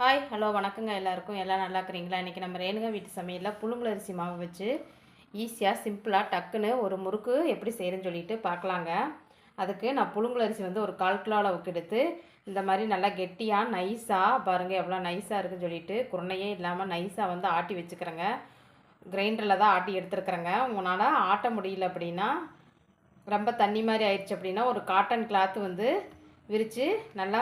Hi hello வணக்கங்க எல்லாருக்கும். எல்லாம் நல்லா இருக்கிறீங்களா? இன்றைக்கி நம்ம ரேணுகா வீட்டு சமையலில் புழுங்குல அரிசி மாவு வச்சு ஈஸியாக சிம்பிளாக டக்குன்னு ஒரு முறுக்கு எப்படி செய்கிறேன்னு சொல்லிட்டு பார்க்கலாங்க. அதுக்கு நான் புழுங்கல் அரிசி வந்து ஒரு கால் கிலோ அளவுக்கு எடுத்து இந்த மாதிரி நல்லா கெட்டியாக நைஸாக பாருங்கள் எவ்வளோ நைஸாக இருக்குன்னு சொல்லிட்டு குருணையே இல்லாமல் நைஸாக வந்து ஆட்டி வச்சுக்கிறேங்க. கிரைண்டரில் தான் ஆட்டி எடுத்துருக்குறேங்க. உங்களால் ஆட்ட முடியல அப்படின்னா ரொம்ப தண்ணி மாதிரி ஆயிடுச்சு அப்படின்னா ஒரு காட்டன் கிளாத் வந்து விரித்து நல்லா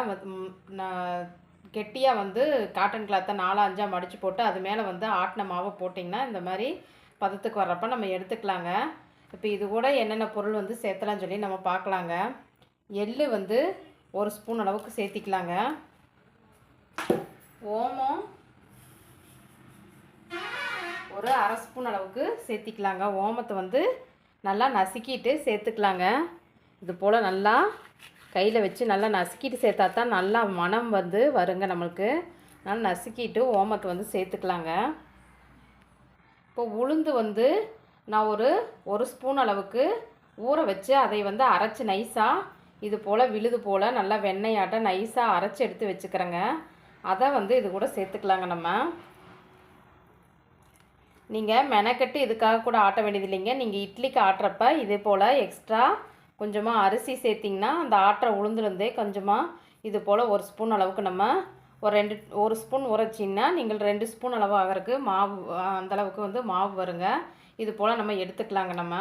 கெட்டியாக வந்து காட்டன் கிளாத்தை நாலு அஞ்சாக மடித்து போட்டு அது மேலே வந்து ஆட்டின மாவை போட்டிங்கன்னா இந்த மாதிரி பதத்துக்கு வர்றப்ப நம்ம எடுத்துக்கலாங்க. இப்போ இது கூட என்னென்ன பொருள் வந்து சேர்த்தலாம் சொல்லி நம்ம பார்க்கலாங்க. எள் வந்து ஒரு ஸ்பூன் அளவுக்கு சேர்த்திக்கலாங்க. ஓமம் ஒரு அரை ஸ்பூன் அளவுக்கு சேர்த்திக்கலாங்க. ஓமத்தை வந்து நல்லா நசுக்கிட்டு சேர்த்துக்கலாங்க. இது போல் நல்லா கையில் வச்சு நல்லா நசுக்கிட்டு சேர்த்தா தான் நல்லா மனம் வந்து வருங்க நம்மளுக்கு. நல்லா நசுக்கிட்டு ஓமத்தை வந்து சேர்த்துக்கலாங்க. இப்போ உளுந்து வந்து நான் ஒரு ஒரு ஸ்பூன் அளவுக்கு ஊற வச்சு அதை வந்து அரைச்சி நைஸாக இது போல் விழுது போல் நல்லா வெண்ணெயாட்ட நைஸாக அரைச்சி எடுத்து வச்சுக்கிறேங்க. அதை வந்து இது கூட சேர்த்துக்கலாங்க நம்ம. நீங்கள் மெனக்கட்டு இதுக்காக கூட ஆட்ட வேண்டியது இல்லைங்க. நீங்கள் இட்லிக்கு ஆட்டுறப்ப இதே போல் எக்ஸ்ட்ரா கொஞ்சமாக அரிசி சேர்த்திங்கன்னா அந்த ஆட்டை உளுந்துலேருந்தே கொஞ்சமாக இது போல் ஒரு ஸ்பூன் அளவுக்கு நம்ம ஒரு ரெண்டு ஒரு ஸ்பூன் உரைச்சின்னா நீங்கள் ரெண்டு ஸ்பூன் அளவு ஆகிறதுக்கு மாவு அந்தளவுக்கு வந்து மாவு வருங்க. இது போல் நம்ம எடுத்துக்கலாங்க நம்ம.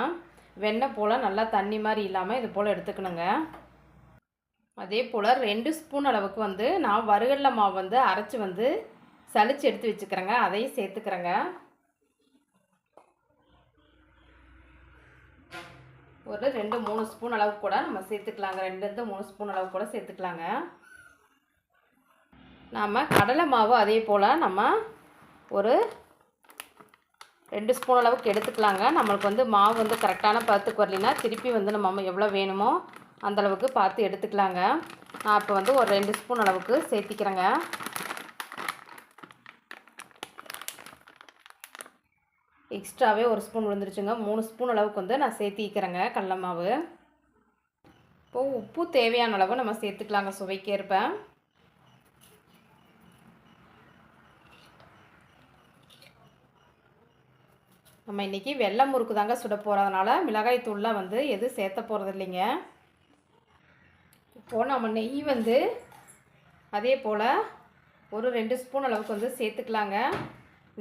வெண்ணெய் போல் நல்லா தண்ணி மாதிரி இல்லாமல் இது போல் எடுத்துக்கணுங்க. அதே போல் ரெண்டு ஸ்பூன் அளவுக்கு வந்து நான் வறுகடல மாவு வந்து அரைச்சி வந்து சளிச்சு எடுத்து வச்சுக்கிறேங்க. அதையும் சேர்த்துக்கிறேங்க. ஒரு ரெண்டு மூணு ஸ்பூன் அளவுக்கு கூட நம்ம சேர்த்துக்கலாங்க. ரெண்டுலேருந்து மூணு ஸ்பூன் அளவு கூட சேர்த்துக்கலாங்க. நாம் கடலை மாவு அதே போல் நம்ம ஒரு ரெண்டு ஸ்பூன் அளவுக்கு எடுத்துக்கலாங்க. நம்மளுக்கு வந்து மாவு வந்து கரெக்டான பதத்துக்கு வரலைன்னா திருப்பி வந்து நம்ம எவ்வளோ வேணுமோ அந்தளவுக்கு பார்த்து எடுத்துக்கலாங்க. நான் இப்போ வந்து ஒரு ரெண்டு ஸ்பூன் அளவுக்கு சேர்த்திக்கிறேங்க. எக்ஸ்ட்ராவே ஒரு ஸ்பூன் விழுந்துருச்சுங்க. மூணு ஸ்பூன் அளவுக்கு வந்து நான் சேர்த்திக்கிறேங்க கடல மாவு. இப்போது உப்பு தேவையான அளவு நம்ம சேர்த்துக்கலாங்க சுவைக்கேற்ப நம்ம இன்றைக்கி வெள்ளை முறுக்கு தாங்க சுட போகிறதுனால மிளகாய் தூள்லாம் வந்து எதுவும் சேர்த்த போகிறது இல்லைங்க இப்போது நம்ம நெய் வந்து அதே போல் ஒரு ரெண்டு ஸ்பூன் அளவுக்கு வந்து சேர்த்துக்கலாங்க.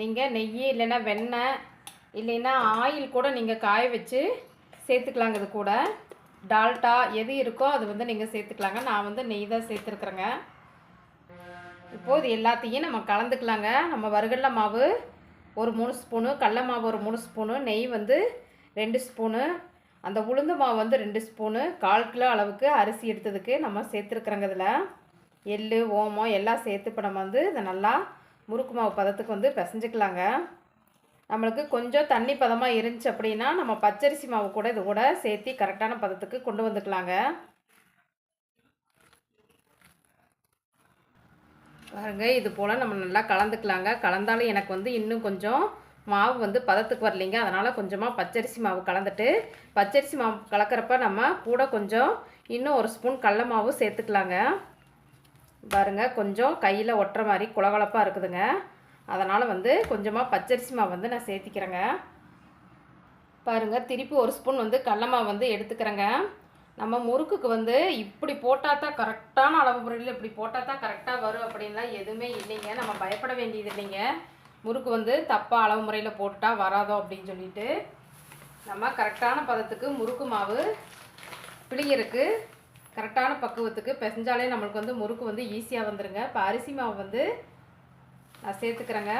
நீங்கள் நெய் இல்லைன்னா வெண்ணெய் இல்லைன்னா ஆயில் கூட நீங்கள் காய வச்சு சேர்த்துக்கலாங்க இது கூட. டால்டா எது இருக்கோ அது வந்து நீங்கள் சேர்த்துக்கலாங்க. நான் வந்து நெய் தான் சேர்த்துருக்குறேங்க. இப்போது இது எல்லாத்தையும் நம்ம கலந்துக்கலாங்க. நம்ம வறுகடல மாவு ஒரு மூணு ஸ்பூனு கடல மாவு ஒரு மூணு ஸ்பூனு நெய் வந்து ரெண்டு ஸ்பூனு அந்த உளுந்து மாவு வந்து ரெண்டு ஸ்பூனு கால் கிலோ அளவுக்கு அரிசி எடுத்ததுக்கு நம்ம சேர்த்துருக்குறோங்க இதில். எள் ஓமம் எல்லாம் சேர்த்து இப்போ நம்ம வந்து இதை நல்லா முறுக்கு மாவு பதத்துக்கு வந்து பிசைஞ்சிக்கலாங்க. நம்மளுக்கு கொஞ்சம் தண்ணி பதமாக இருந்துச்சு அப்படின்னா நம்ம பச்சரிசி மாவு கூட இது கூட சேர்த்து கரெக்டான பதத்துக்கு கொண்டு வந்துக்கலாங்க. பாருங்க இது போல் நம்ம நல்லா கலந்துக்கலாங்க. கலந்தாலும் எனக்கு வந்து இன்னும் கொஞ்சம் மாவு வந்து பதத்துக்கு வரலைங்க. அதனால் கொஞ்சமாக பச்சரிசி மாவு கலந்துட்டு பச்சரிசி மாவு கலக்கிறப்ப நம்ம கூட கொஞ்சம் இன்னும் ஒரு ஸ்பூன் கடல மாவு சேர்த்துக்கலாங்க. பாருங்க கொஞ்சம் கையில் ஒட்டுற மாதிரி குளகுளப்பாக இருக்குதுங்க. அதனால் வந்து கொஞ்சமாக பச்சரிசி மாவு வந்து நான் சேர்த்திக்கிறேங்க. பாருங்கள் திருப்பி ஒரு ஸ்பூன் வந்து கடலமாவு வந்து எடுத்துக்கிறேங்க. நம்ம முறுக்குக்கு வந்து இப்படி போட்டால் தான் கரெக்டான அளவு முறையில் இப்படி போட்டால் தான் கரெக்டாக வரும் அப்படின்லாம் எதுவுமே இல்லைங்க. நம்ம பயப்பட வேண்டியது இல்லைங்க. முறுக்கு வந்து தப்பாக அளவு முறையில் போட்டால் வராதோ அப்படின்னு சொல்லிட்டு நம்ம கரெக்டான பதத்துக்கு முறுக்கு மாவு பிள்ளைங்களுக்கு கரெக்டான பக்குவத்துக்கு பிசைஞ்சாலே நம்மளுக்கு வந்து முறுக்கு வந்து ஈஸியாக வந்துடுங்க இப்போ அரிசி மாவு வந்து நான் சேர்த்துக்கிறேங்க.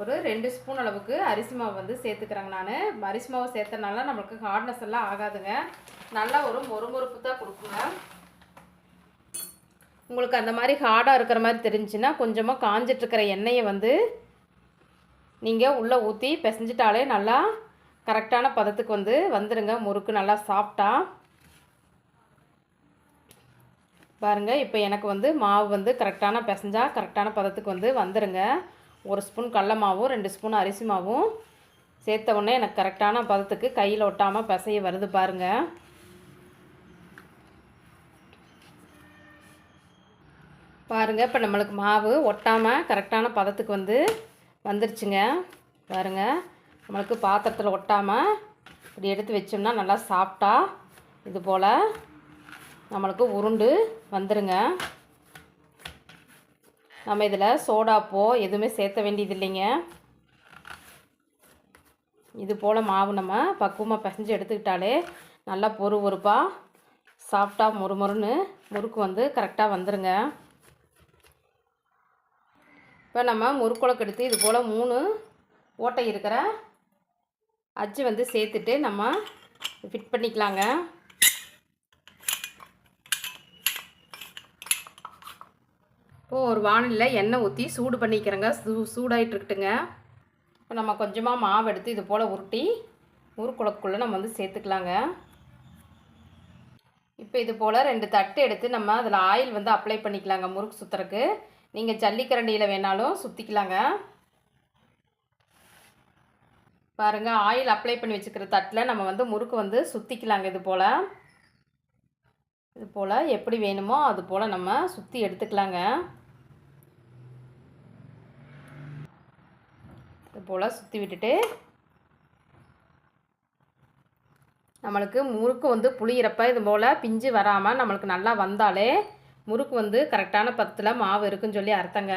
ஒரு ரெண்டு ஸ்பூன் அளவுக்கு அரிசி மாவு வந்து சேர்த்துக்கிறேங்க நான். அரிசி மாவு சேர்த்தனால நம்மளுக்கு ஹார்ட்னஸ் எல்லாம் ஆகாதுங்க. நல்லா ஒரு மொறுமொறுப்பு தான் கொடுக்குங்க. உங்களுக்கு அந்த மாதிரி ஹார்டாக இருக்கிற மாதிரி தெரிஞ்சுன்னா கொஞ்சமாக காஞ்சிட்ருக்கிற எண்ணெயை வந்து நீங்கள் உள்ளே ஊற்றி பிசைஞ்சிட்டாலே நல்லா கரெக்டான பதத்துக்கு வந்து வந்துடுங்க முறுக்கு நல்லா சாப்பிட்டா பாருங்கள் இப்போ எனக்கு வந்து மாவு வந்து கரெக்டான பிசைஞ்சா கரெக்டான பதத்துக்கு வந்து வந்துடுங்க ஒரு ஸ்பூன் கடல மாவும் ரெண்டு ஸ்பூன் அரிசி மாவும் சேர்த்த உடனே எனக்கு கரெக்டான பதத்துக்கு கையில் ஒட்டாமல் பிசைய வருது பாருங்கள் பாருங்கள் இப்போ நம்மளுக்கு மாவு ஒட்டாமல் கரெக்டான பதத்துக்கு வந்து வந்துருச்சுங்க. பாருங்கள் நம்மளுக்கு பாத்திரத்தில் ஒட்டாமல் இப்படி எடுத்து வச்சோம்னா நல்லா சாப்பிட்டா இது போல் நம்மளுக்கு உருண்டு வந்துருங்க. நம்ம இதில் சோடாப்போ எதுவுமே சேர்த்த வேண்டியது இல்லைங்க. இது போல் மாவு நம்ம பக்குவமாக பிசைஞ்சு எடுத்துக்கிட்டாலே நல்லா பொறு பொறுப்பாக சாஃப்டாக முறுமுறுன்னு முறுக்கு வந்து கரெக்டாக வந்துருங்க. இப்போ நம்ம முறுக்குழக்கு எடுத்து இது போல் மூணு ஓட்டை இருக்கிற அச்சு வந்து சேர்த்துட்டு நம்ம ஃபிட் பண்ணிக்கலாங்க. இப்போது ஒரு வானிலில் எண்ணெய் ஊற்றி சூடு பண்ணிக்கிறேங்க. சூ சூடாயிட்டு இருக்கட்டுங்க இப்போ நம்ம கொஞ்சமாக மாவு எடுத்து இது போல் உருட்டி ஊருக்குழக்குள்ளே நம்ம வந்து சேர்த்துக்கலாங்க. இப்போ இது போல் ரெண்டு தட்டு எடுத்து நம்ம அதில் ஆயில் வந்து அப்ளை பண்ணிக்கலாங்க முறுக்கு சுற்றுறக்கு நீங்கள் ஜல்லிக்கரண்டியில் வேணாலும் சுற்றிக்கலாங்க பாருங்கள் ஆயில் அப்ளை பண்ணி வச்சுக்கிற தட்டில் நம்ம வந்து முறுக்கு வந்து சுற்றிக்கலாங்க இது போல். இது போல் எப்படி வேணுமோ அது போல் நம்ம சுற்றி எடுத்துக்கலாங்க. போல் சுற்றி விட்டுட்டு நம்மளுக்கு முறுக்கு வந்து புளியிறப்ப இது போல் பிஞ்சு வராமல் நம்மளுக்கு நல்லா வந்தாலே முறுக்கு வந்து கரெக்டான பத்தில் மாவு இருக்குன்னு சொல்லி அர்த்தங்க.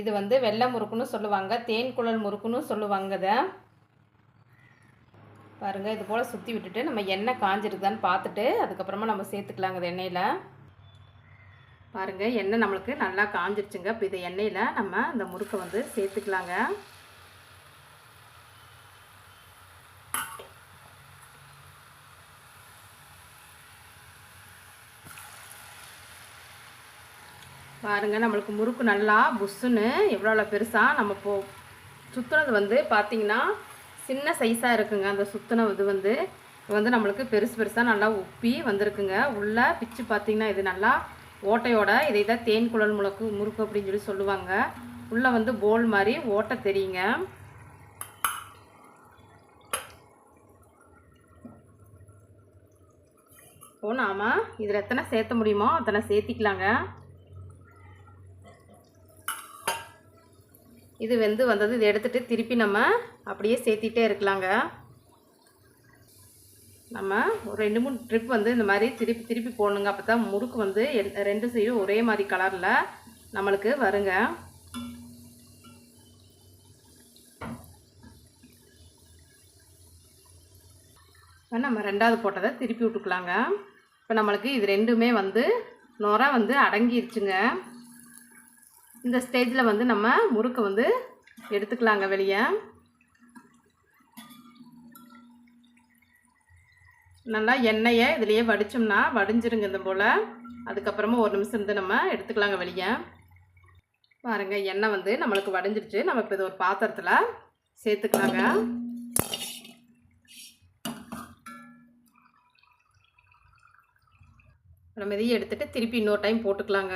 இது வந்து வெள்ளை முறுக்குன்னு சொல்லுவாங்க தேன் குழல் முறுக்குன்னு சொல்லுவாங்க இதை பாருங்கள் இது போல் சுற்றி விட்டுட்டு நம்ம எண்ணெய் காஞ்சிருக்குதான்னு பார்த்துட்டு அதுக்கப்புறமா நம்ம சேர்த்துக்கலாங்க இது எண்ணெயில். பாருங்கள் எண்ணெய் நம்மளுக்கு நல்லா காஞ்சிருச்சுங்க. இப்போ இது எண்ணெயில் நம்ம இந்த முறுக்கை வந்து சேர்த்துக்கலாங்க. பாருங்கள் நம்மளுக்கு முறுக்கு நல்லா புஷ்ஷுன்னு எவ்வளோ பெருசாக நம்ம போ சுற்றுனது வந்து பார்த்திங்கன்னா சின்ன சைஸாக இருக்குங்க. அந்த சுற்றின இது வந்து இது வந்து நம்மளுக்கு பெருசு பெருசாக நல்லா உப்பி வந்திருக்குங்க. உள்ளே பிச்சு பார்த்திங்கன்னா இது நல்லா ஓட்டையோட இதை தான் தேன் குழல் முளக்கு முறுக்கு அப்படின்னு சொல்லி சொல்லுவாங்க. உள்ளே வந்து போல் மாதிரி ஓட்டை தெரியுங்க. இப்போ நாம் இதில் எத்தனை சேர்த்த முடியுமோ அத்தனை சேர்த்திக்கலாங்க. இது வெந்து வந்தது இதை எடுத்துகிட்டு திருப்பி நம்ம அப்படியே சேர்த்திட்டே இருக்கலாங்க. நம்ம ஒரு ரெண்டு மூணு ட்ரிப் வந்து இந்த மாதிரி திருப்பி திருப்பி போடணுங்க. அப்போ தான் முறுக்கு வந்து ரெண்டு சைடும் ஒரே மாதிரி கலரில் நம்மளுக்கு வருங்க. நம்ம ரெண்டாவது போட்டதை திருப்பி விட்டுக்கலாங்க. இப்போ நம்மளுக்கு இது ரெண்டுமே வந்து நுர வந்து அடங்கிருச்சுங்க. இந்த ஸ்டேஜில் வந்து நம்ம முறுக்கு வந்து எடுத்துக்கலாங்க வெளியே. நல்லா எண்ணெயை இதுலேயே வடித்தோம்னா வடிஞ்சிருங்க இந்த போல். அதுக்கப்புறமா ஒரு நிமிஷம் இருந்து நம்ம எடுத்துக்கலாங்க வெளியே. பாருங்கள் எண்ணெய் வந்து நம்மளுக்கு வடிஞ்சிருச்சு. நம்ம இப்போ இது ஒரு பாத்திரத்தில் சேர்த்துக்கலாங்க. நம்ம இதையும் எடுத்துகிட்டு திருப்பி இன்னொரு டைம் போட்டுக்கலாங்க.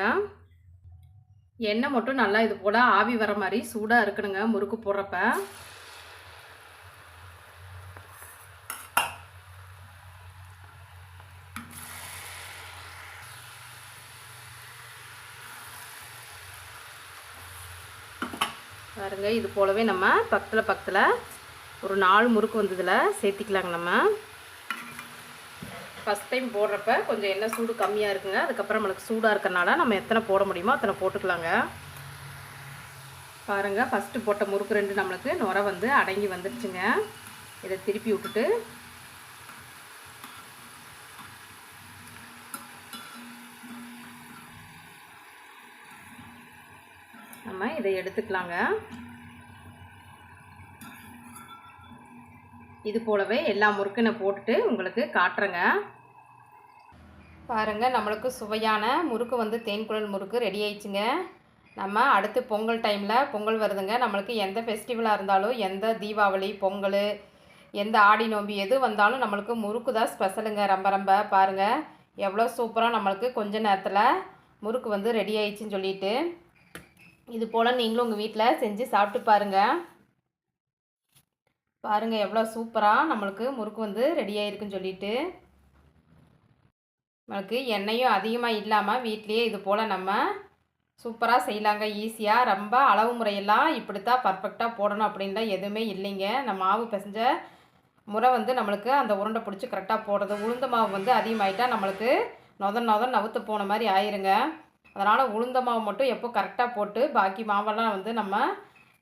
எண்ணெய் மட்டும் நல்லா இது போல் ஆவி வர மாதிரி சூடாக இருக்கணுங்க முறுக்கு போடுறப்ப. பாருங்க இது போலவே நம்ம பக்கத்தில் பக்கத்தில் ஒரு நாலு முறுக்கு வந்ததில் சேர்த்திக்கலாங்க நம்ம. ஃபஸ்ட் டைம் போடுறப்ப கொஞ்சம் எண்ணெய் சூடு கம்மியாக இருக்குங்க. அதுக்கப்புறம் நம்மளுக்கு சூடாக இருக்கிறனால நம்ம எத்தனை போட முடியுமோ அத்தனை போட்டுக்கலாங்க. பாருங்கள் ஃபஸ்ட்டு போட்ட முறுக்கு ரெண்டு நம்மளுக்கு நுர வந்து அடங்கி வந்துடுச்சுங்க இதை திருப்பி விட்டுட்டு நம்ம இதை எடுத்துக்கலாங்க. இது போலவே எல்லா முறுக்குனை போட்டுட்டு உங்களுக்கு காட்டுறேங்க. பாருங்கள் நம்மளுக்கு சுவையான முறுக்கு வந்து தேன்குழல் முறுக்கு ரெடி ஆயிடுச்சுங்க. நம்ம அடுத்து பொங்கல் டைமில் பொங்கல் வருதுங்க. நம்மளுக்கு எந்த ஃபெஸ்டிவலாக இருந்தாலும் எந்த தீபாவளி பொங்கல் எந்த ஆடி நோம்பி எது வந்தாலும் நம்மளுக்கு முறுக்கு தான் ஸ்பெஷலுங்க ரொம்ப ரொம்ப பாருங்கள் எவ்வளோ சூப்பராக நம்மளுக்கு கொஞ்ச நேரத்தில் முறுக்கு வந்து ரெடி ஆயிடுச்சுன்னு சொல்லிட்டு. இது போல் நீங்களும் உங்கள் வீட்டில் செஞ்சு சாப்பிட்டு பாருங்கள் பாருங்கள் எவ்வளோ சூப்பராக நம்மளுக்கு முறுக்கு வந்து ரெடி ஆகிருக்குன்னு சொல்லிட்டு. நம்மளுக்கு எண்ணெயும் அதிகமாக இல்லாமல் வீட்லேயே இது போல் நம்ம சூப்பராக செய்யலாங்க ஈஸியாக ரொம்ப அளவு முறையெல்லாம் இப்படி தான் பர்ஃபெக்டாக போடணும் அப்படின்லாம் எதுவுமே இல்லைங்க. நம்ம மாவு பிசைஞ்ச முறை வந்து நம்மளுக்கு அந்த உருண்டை பிடிச்சி கரெக்டாக போடுறது உளுந்த மாவு வந்து அதிகமாகிட்டால் நம்மளுக்கு நொதன் நொதன் நவுத்து போன மாதிரி ஆயிருங்க. அதனால் உளுந்த மாவு மட்டும் எப்போ கரெக்டாக போட்டு பாக்கி மாவெல்லாம் வந்து நம்ம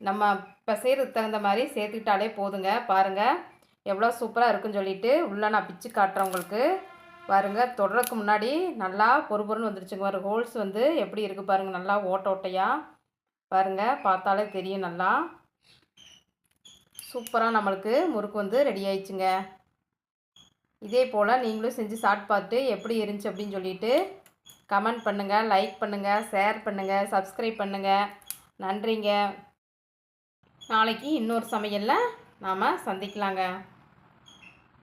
நம்ம பிசைறதுக்கு தகுந்த மாதிரி சேர்த்துக்கிட்டாலே போதுங்க. பாருங்கள் எவ்வளோ சூப்பராக இருக்குன்னு சொல்லிட்டு உள்ளே நான் பிச்சு காட்டுறேன் உங்களுக்கு. பாருங்க. தொடறதுக்கு முன்னாடி நல்லா பொறுபொருன்னு வந்துடுச்சுங்க வந்துருச்சுங்க. பாருங்க ஹோல்ஸ் வந்து எப்படி இருக்குது பாருங்கள் நல்லா ஓட்ட ஓட்டையாக பாருங்கள் பார்த்தாலே தெரியும் நல்லா. சூப்பராக நம்மளுக்கு முறுக்கு வந்து ரெடி ஆயிடுச்சுங்க. இதே போல் நீங்களும் செஞ்சு சாப்பிட்டு பார்த்துட்டு எப்படி இருந்துச்சு அப்படின்னு சொல்லிட்டு கமெண்ட் பண்ணுங்கள் லைக் பண்ணுங்கள் ஷேர் பண்ணுங்கள் சப்ஸ்கிரைப் பண்ணுங்கள் நன்றிங்க. நாளைக்கு இன்னொரு சமையலில் நாம் சந்திக்கலாங்க.